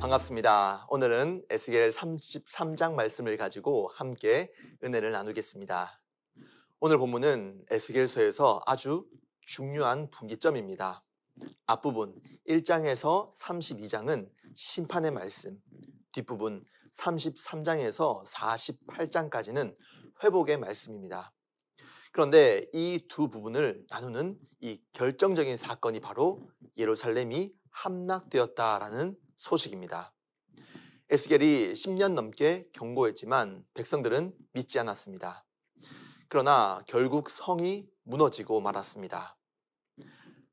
반갑습니다. 오늘은 에스겔 33장 말씀을 가지고 함께 은혜를 나누겠습니다. 오늘 본문은 에스겔서에서 아주 중요한 분기점입니다. 앞부분 1장에서 32장은 심판의 말씀, 뒷부분 33장에서 48장까지는 회복의 말씀입니다. 그런데 이 두 부분을 나누는 이 결정적인 사건이 바로 예루살렘이 함락되었다라는 소식입니다. 에스겔이 10년 넘게 경고했지만 백성들은 믿지 않았습니다. 그러나 결국 성이 무너지고 말았습니다.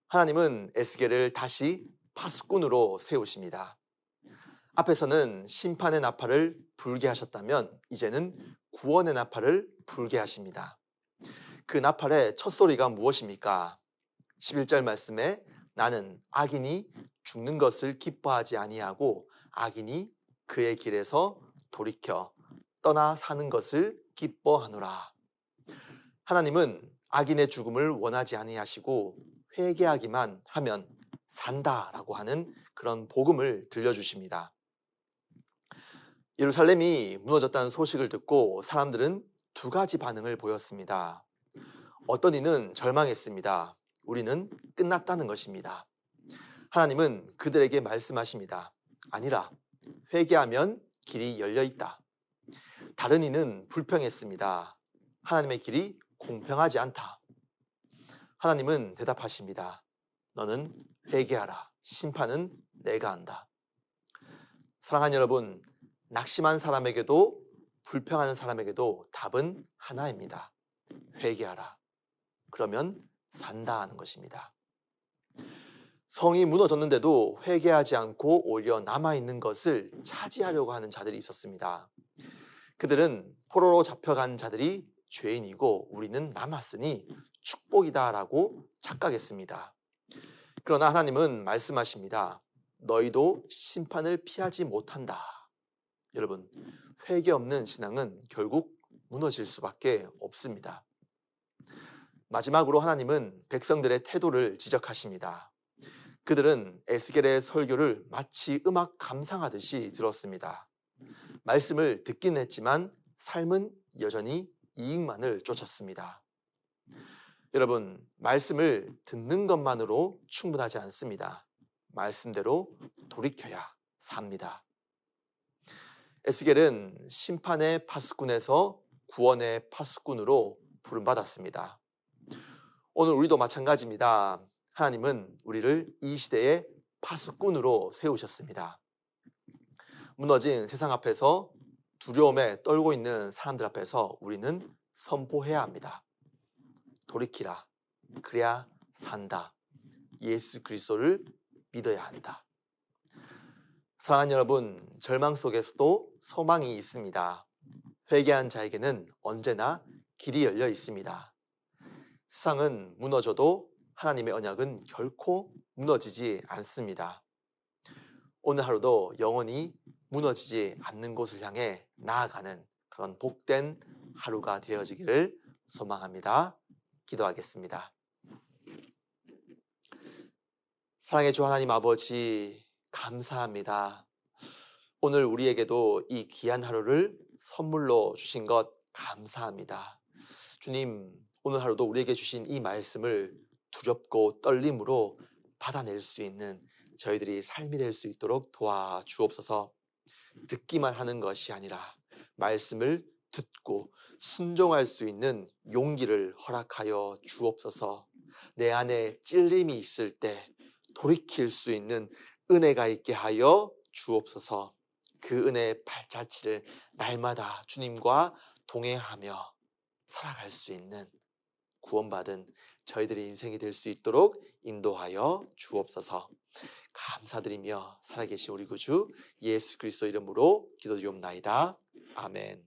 하나님은 에스겔을 다시 파수꾼으로 세우십니다. 앞에서는 심판의 나팔을 불게 하셨다면 이제는 구원의 나팔을 불게 하십니다. 그 나팔의 첫 소리가 무엇입니까? 11절 말씀에 나는 악인이 죽는 것을 기뻐하지 아니하고 악인이 그의 길에서 돌이켜 떠나 사는 것을 기뻐하노라. 하나님은 악인의 죽음을 원하지 아니하시고 회개하기만 하면 산다라고 하는 그런 복음을 들려주십니다. 예루살렘이 무너졌다는 소식을 듣고 사람들은 두 가지 반응을 보였습니다. 어떤 이는 절망했습니다. 우리는 끝났다는 것입니다. 하나님은 그들에게 말씀하십니다. 아니라 회개하면 길이 열려 있다. 다른 이는 불평했습니다. 하나님의 길이 공평하지 않다. 하나님은 대답하십니다. 너는 회개하라. 심판은 내가 한다. 사랑하는 여러분, 낙심한 사람에게도 불평하는 사람에게도 답은 하나입니다. 회개하라. 그러면 산다 하는 것입니다. 성이 무너졌는데도 회개하지 않고 오히려 남아있는 것을 차지하려고 하는 자들이 있었습니다. 그들은 포로로 잡혀간 자들이 죄인이고 우리는 남았으니 축복이다라고 착각했습니다. 그러나 하나님은 말씀하십니다. 너희도 심판을 피하지 못한다. 여러분, 회개 없는 신앙은 결국 무너질 수밖에 없습니다. 마지막으로 하나님은 백성들의 태도를 지적하십니다. 그들은 에스겔의 설교를 마치 음악 감상하듯이 들었습니다. 말씀을 듣긴 했지만 삶은 여전히 이익만을 쫓았습니다. 여러분, 말씀을 듣는 것만으로 충분하지 않습니다. 말씀대로 돌이켜야 삽니다. 에스겔은 심판의 파수꾼에서 구원의 파수꾼으로 부름받았습니다. 오늘 우리도 마찬가지입니다. 하나님은 우리를 이 시대의 파수꾼으로 세우셨습니다. 무너진 세상 앞에서 두려움에 떨고 있는 사람들 앞에서 우리는 선포해야 합니다. 돌이키라. 그래야 산다. 예수 그리스도를 믿어야 한다. 사랑하는 여러분, 절망 속에서도 소망이 있습니다. 회개한 자에게는 언제나 길이 열려 있습니다. 세상은 무너져도 하나님의 언약은 결코 무너지지 않습니다. 오늘 하루도 영원히 무너지지 않는 곳을 향해 나아가는 그런 복된 하루가 되어지기를 소망합니다. 기도하겠습니다. 사랑의 주 하나님 아버지, 감사합니다. 오늘 우리에게도 이 귀한 하루를 선물로 주신 것 감사합니다. 주님, 오늘 하루도 우리에게 주신 이 말씀을 두렵고 떨림으로 받아낼 수 있는 저희들이 삶이 될 수 있도록 도와주옵소서. 듣기만 하는 것이 아니라 말씀을 듣고 순종할 수 있는 용기를 허락하여 주옵소서. 내 안에 찔림이 있을 때 돌이킬 수 있는 은혜가 있게 하여 주옵소서. 그 은혜의 발자취를 날마다 주님과 동행하며 살아갈 수 있는 구원받은 저희들의 인생이 될 수 있도록 인도하여 주옵소서. 감사드리며 살아계신 우리 구주 예수 그리스도 이름으로 기도드리옵나이다. 아멘.